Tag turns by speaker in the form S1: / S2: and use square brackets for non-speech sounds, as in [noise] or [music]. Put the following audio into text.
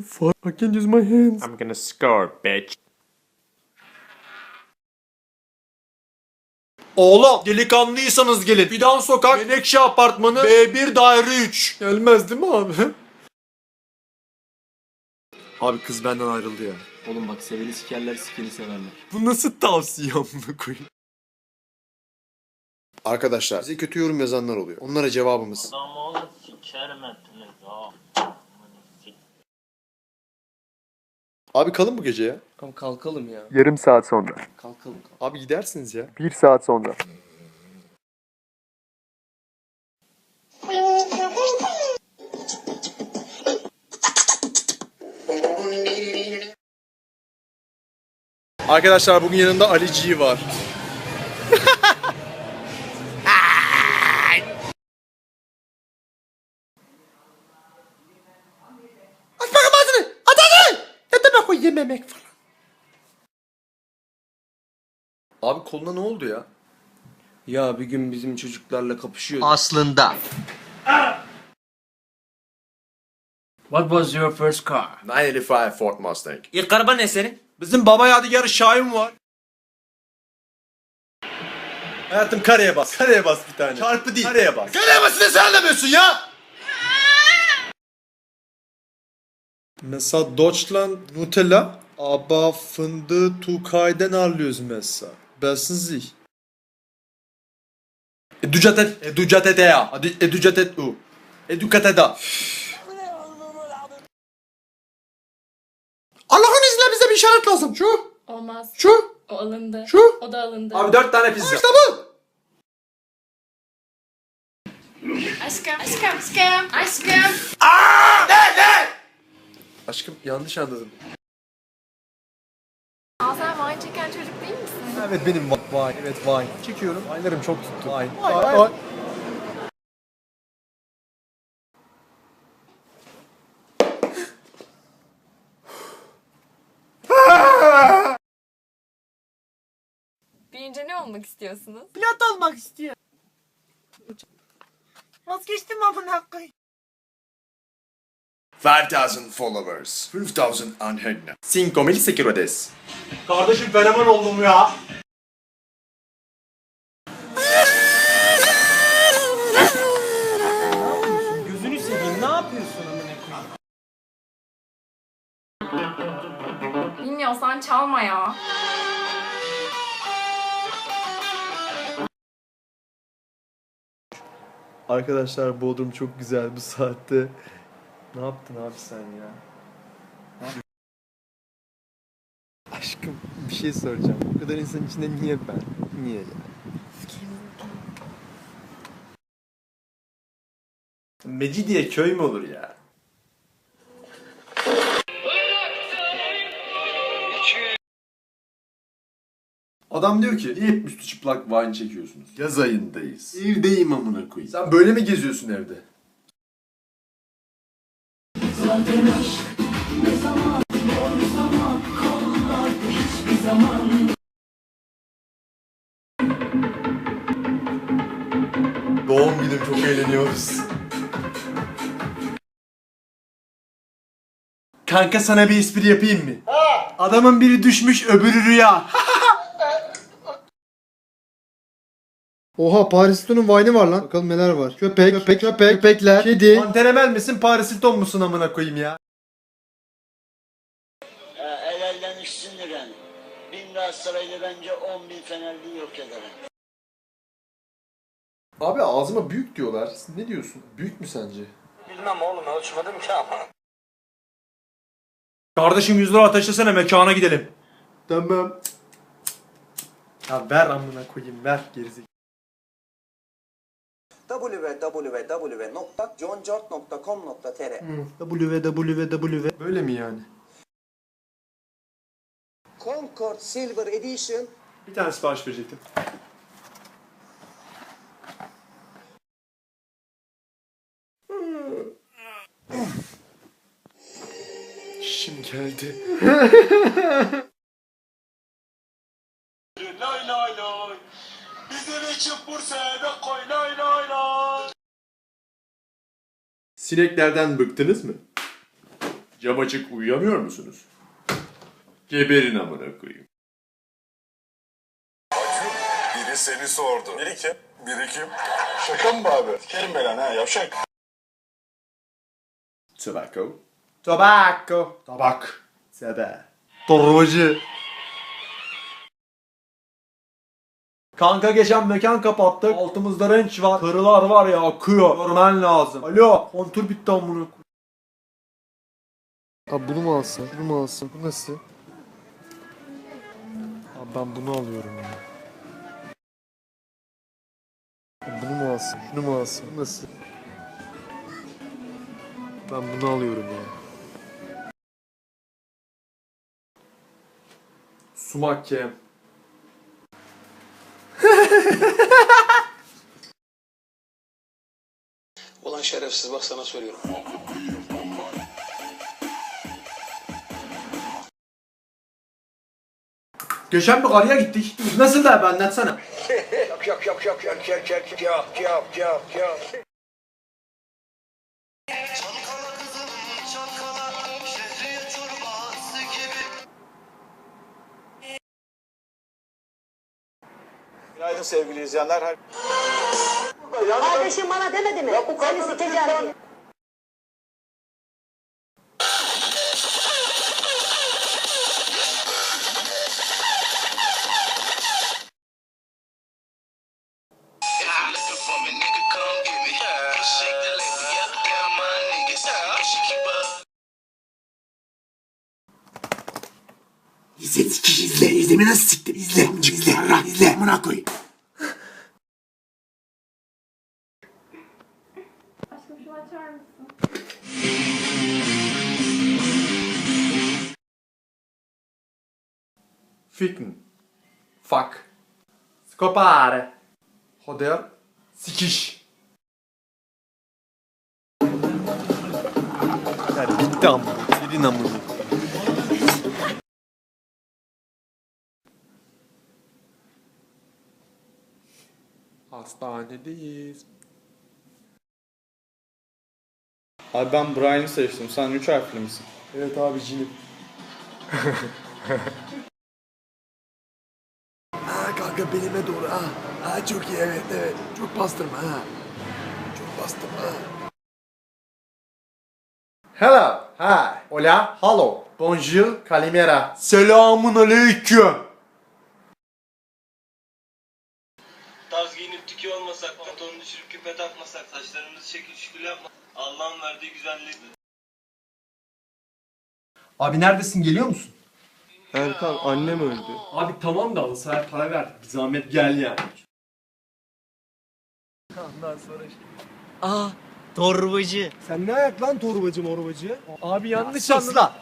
S1: Fuck, I can't use my hands.
S2: I'm gonna score, bitch.
S1: Oğlum delikanlıysanız gelin. Fidan Sokak, Menekşe Apartmanı, B1 Daire 3. Gelmez değil mi abi? [laughs] Abi kız benden ayrıldı ya.
S3: Oğlum bak seveli sikerler sikeni severler.
S1: Bu nasıl tavsiye amına koyayım? Arkadaşlar bize kötü yorum yazanlar oluyor. Onlara cevabımız.
S4: Adam oğlum sikerim hepiniz ha.
S1: Abi kalın bu gece ya.
S3: Tamam kalkalım ya.
S5: Yarım saat sonra.
S3: Kalkalım.
S1: Abi gidersiniz ya.
S5: Bir saat sonra.
S1: Arkadaşlar bugün yanında Ali G var. Yememek falan. Abi koluna ne oldu ya?
S3: Ya bir gün bizim çocuklarla kapışıyordu.
S6: Aslında.
S3: What was your first car?
S1: 955 Ford Mustang.
S3: İlk araba ne senin?
S1: Bizim baba yadigarı Şahin var. Hayatım kareye bas. Kareye bas bir tane. Çarpı değil. Kareye bas. Kareye basını sen anlamıyorsun ya. Mesela Deutschland Nutella aber fındığı Tukay'den alıyoruz mesela. Besin sich. Educatet, educatet ya. Hadi educatet u. Educateda. Allah'ın izniyle bize bir işaret lazım. Şu,
S7: Olmaz.
S1: şu,
S7: O alındı.
S1: şu.
S7: O da alındı.
S1: Abi dört tane pizza. İşte bu.
S7: Aşkım, aşkım, aşkım, aşkım.
S1: Aşkım yanlış anladım.
S7: Aa, sen wine çeken çocuk değil misin?
S1: Evet benim vay. Evet vay. Çekiyorum. Vaylarım çok tuttu. Vay. Vay. Vay.
S7: Büyüyünce ne olmak istiyorsunuz?
S6: Pilot olmak istiyor. Vazgeçtim amına koyayım.
S1: 5000 followers. 5000 anhänger. 5000 seguidores. Kardeşim fenomen oldum ya.
S6: Gözünü seveyim ne yapıyorsun amına koyayım?
S7: Bilmiyorsan çalma ya.
S1: Arkadaşlar Bodrum çok güzel bu saatte. Ne yaptın abi sen ya? Aşkım bir şey soracağım. Bu kadar insan içinde niye ben? Niye ya? Mecidiye köy mü olur ya? Adam diyor ki niye hep üstü çıplak wine çekiyorsunuz? Yaz ayındayız. Evdeyim amına koyayım. Sen böyle mi geziyorsun evde? Doğum günüm çok eğleniyoruz. Kanka sana bir espri yapayım mı? Adamın biri düşmüş öbürü rüya. [laughs]
S8: Oha Paris Hilton'un vine'ı var lan. Bakalım neler var. Köpek, köpek, köpek, köpekler, kedi.
S1: Antenemel misin Paris Hilton musun amına koyayım ya?
S9: Üstündür yani. Bin Galatasaraylı bence on bin Fenerli yok eder.
S1: Abi ağzıma büyük diyorlar. Ne diyorsun? Büyük mü sence?
S9: Bilmem oğlum ölçmedim ki ama.
S1: Kardeşim 100 lira ateşlesene mekana gidelim. Tamam. Ya ver amına koyayım ver gerizekalı.
S9: www.johnjort.com.tr
S8: www.
S1: Böyle mi yani?
S9: Concord Silver Edition
S1: Bir tane sipariş verecektim. Şim geldi.
S9: Lay lay lay Bizim için Bursa'ya koy lay
S1: Sineklerden bıktınız mı?
S10: Cam açık uyuyamıyor musunuz? Geberin amına koyayım.
S2: Biri seni sordu. Biri kim? Biri kim? Şaka mı abi? Kerim Belen ha yavşak.
S10: Tobacco.
S1: Tobacco.
S10: Tabak. Sebe.
S1: Torbacı. Kanka geçen mekan kapattık. Altımızda renç var. Karılar var ya akıyor. Görmen lazım. Alo. Kontür bitti amına. Abi bunu mu alsın? Bunu mu alsın? Bu nasıl? Abi ben bunu alıyorum ya. Abi bunu mu alsın? Şunu mu alsın? Bu nasıl? Ben bunu alıyorum ya. Sumak kem.
S9: Ulan şerefsiz bak sana söylüyorum.
S1: Geçen bir karıya gittik. Nasıl da abi anlatsana.
S9: Yok yok yok yok yok yok yok yok yok yok yok.
S2: Günaydın sevgili izleyenler. Her...
S6: Kardeşim bana demedi mi? Seni sikeceğim diye.
S11: İzle sikiş izle. İzlemi nasıl siktim? İzle. Amcık izle. Ra izle. Amına koy.
S7: Aşkım
S1: Ficken. Fuck. Scopare. Joder. Sikiş. Yani bitti amına. Gidin amına. Hastanedeyiz.
S12: Abi ben Brian'ı seçtim. Sen 3 harfli misin?
S1: Evet abi cinim. [laughs]
S11: Ha kanka belime doğru ha. Ha çok iyi evet evet. Çok bastırma ha. Çok bastırma ha.
S1: Hello. Hi. Hola. Hello. Bonjour. Kalimera. Selamun aleyküm.
S4: Tarz giyinip tüki olmasak, pantolonu düşürüp küpe takmasak, saçlarımızı şekil şükür yapma. Allah'ın verdiği güzelliktir.
S1: Abi neredesin geliyor musun?
S13: Erkan annem öldü.
S10: Abi tamam da alsaya para ver. Bir zahmet gel yani.
S6: Aa torbacı.
S13: Sen ne ayak lan torbacı morbacı? Abi yanlış
S1: Sus lan.